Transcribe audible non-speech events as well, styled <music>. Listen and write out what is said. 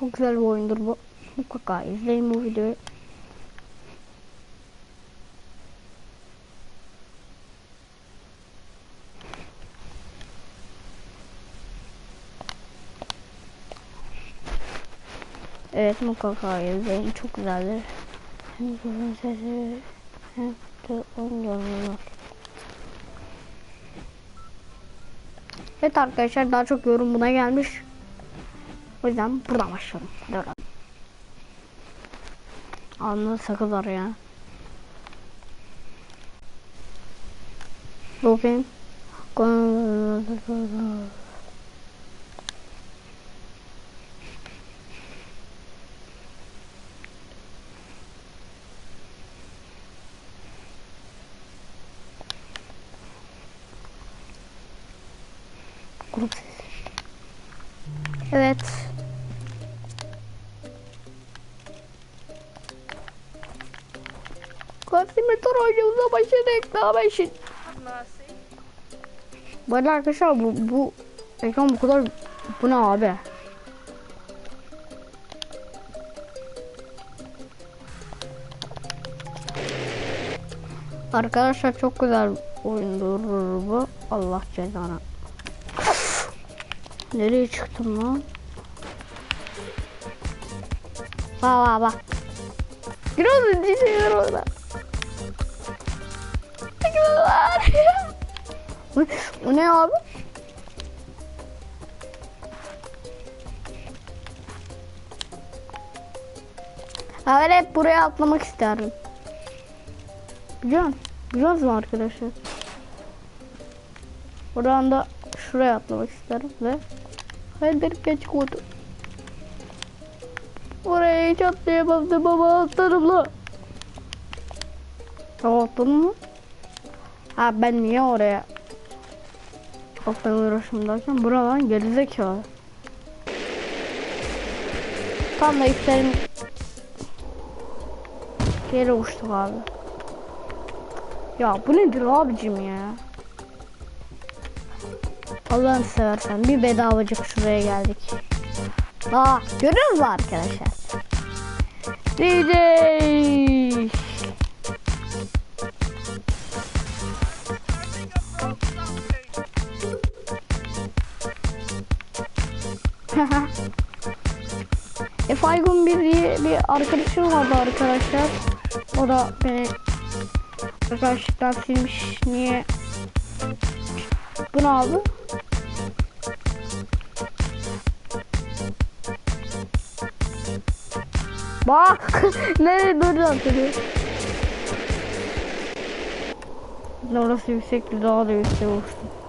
Çok güzel bir oyundur bu. Mutlaka izleyin bu videoyu. Evet mutlaka izleyin. Çok güzeldir. Hem kızın sesi hem de oynuyorlar. Evet arkadaşlar daha çok yorum buna gelmiş. Yüzden buradan başlıyorum. Hadi bakalım. Alnında sakız var ya. Bakayım. Grup sesi. Evet. Kasimetor oyunumuza başladık. Daha başın. Bu arada arkadaşlar bu, bu ekran bu kadar bu ne abi? Arkadaşlar çok güzel oyundur bu. Allah cezanı. Nereye çıktım lan? Bak bak bak. Giriyorsun dişler orada. Bu ne abi? Ben hep buraya atlamak isterdim. Biliyor musun? Biliyor musun arkadaşlar? Buradan da şuraya atlamak isterim ve Hayır geç kodu. Oraya hiç atlayamazdım ama atlarım la. Tamam atladın mı? Ha ben niye oraya Alttan uğraşım derken buradan gerizekalı. Tam da isterim Geri uçtuk abi. Ya bu nedir abicim ya? Allah'ını seversen bir bedavacık şuraya geldik. Aa görüyor musun arkadaşlar? DJ. <laughs> e Faygun bir diye bir arkadaşım vardı arkadaşlar. O da beni arkadaşlıktan silmiş. Niye? Bu ne abi? Bak <laughs> nereye doğru atıyor. Orası yüksekti daha da yüksek olsun.